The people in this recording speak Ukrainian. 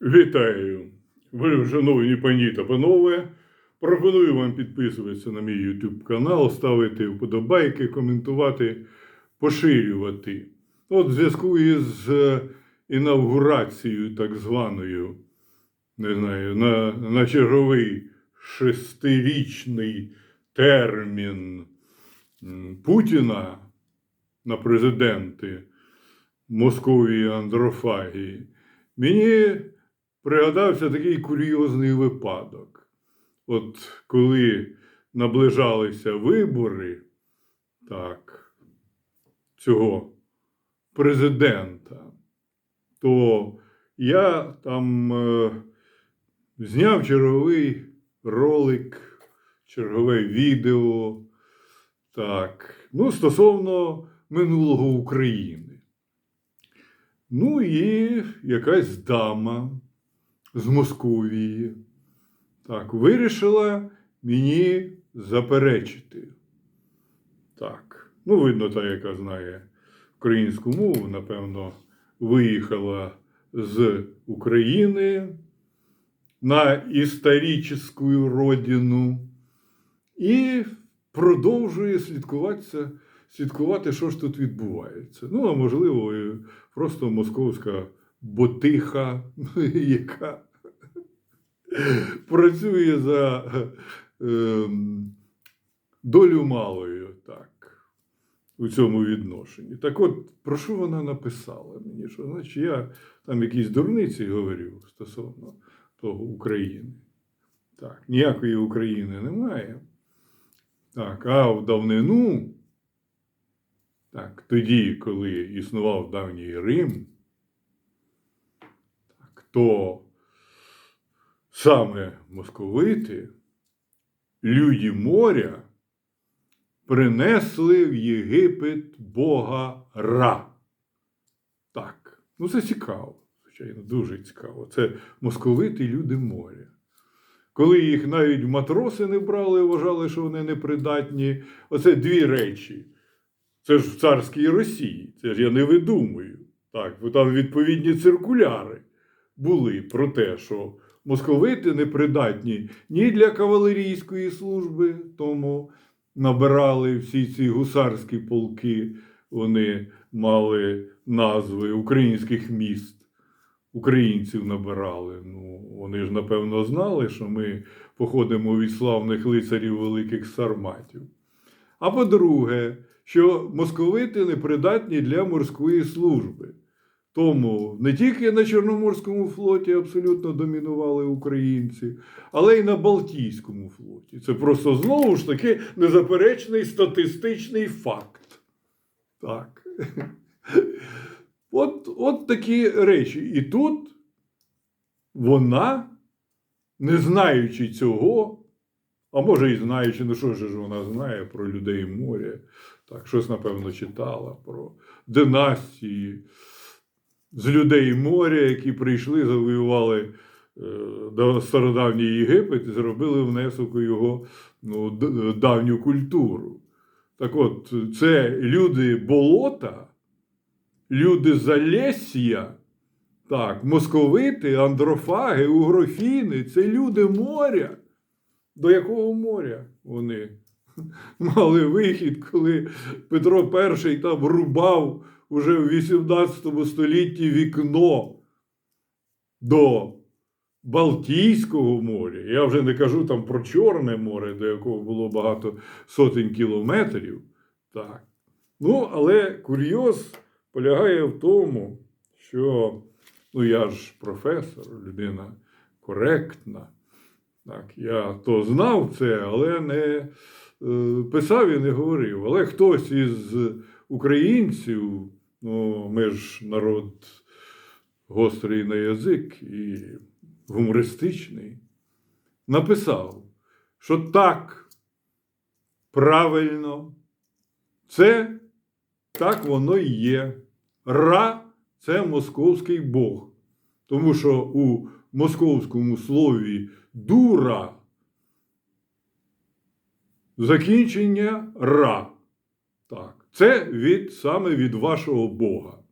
Вітаю! Ви, шановні пані та панове. Пропоную вам підписуватися на мій YouTube канал, ставити вподобайки, коментувати, поширювати. От в зв'язку із е, інавгурацією так званою, не знаю, на, на черговий шестирічний термін Путіна на президенти Московії Андрофагії. Мені пригадався такий курйозний випадок. От коли наближалися вибори, так, цього президента, то я там е, зняв черговий ролик, чергове відео, так, ну, стосовно минулого України. Ну і якась дама з Московії так, вирішила мені заперечити. Так, ну, видно, та, яка знає українську мову, напевно, виїхала з України на історичну родину і продовжує слідкуватися, слідкувати, що ж тут відбувається. Ну, а можливо, просто московська ботиха, яка працює за ем, долю малою, так, у цьому відношенні. Так от, про що вона написала мені? Що, значить, я там якісь дурниці говорю стосовно того України. Так, ніякої України немає. Так, а в давнину, так, тоді, коли існував давній Рим, так, то саме московити, люди моря, принесли в Єгипет Бога Ра. Так, ну це цікаво, звичайно, дуже цікаво. Це московити люди моря. Коли їх навіть матроси не брали, вважали, що вони непридатні. Оце дві речі. Це ж в царській Росії. Це ж я не видумую. Так, бо там відповідні циркуляри були про те, що московити непридатні ні для кавалерійської служби, тому набирали всі ці гусарські полки, вони мали назви українських міст. Українців набирали. Ну, вони ж, напевно, знали, що ми походимо від славних лицарів великих сарматів. А по-друге, що московити непридатні для морської служби. Тому не тільки на Чорноморському флоті абсолютно домінували українці, але й на Балтійському флоті. Це просто знову ж таки незаперечний статистичний факт. Так. От, от такі речі. І тут вона, не знаючи цього, а може і знаючи, ну що ж вона знає про людей моря, так, щось, напевно, читала про династії з людей моря, які прийшли, завоювали е, до стародавній Єгипет і зробили внесок у його ну, давню культуру. Так от, це люди болота, люди Залесія, так, московити, андрофаги, угрофіни це люди моря. До якого моря вони мали вихід, коли Петро І там рубав уже в 18 столітті вікно до Балтійського моря. Я вже не кажу там про Чорне море, до якого було багато сотень кілометрів. Так. Ну, але курйоз полягає в тому, що ну, я ж професор, людина коректна. Так, я то знав це, але не е, писав і не говорив. Але хтось із українців, ну, ми ж народ гострий на язик і гумористичний, написав, що так правильно, це так воно і є. Ра це московський Бог. Тому що у московському слові дура закінчення ра. Так, це від, саме від вашого Бога.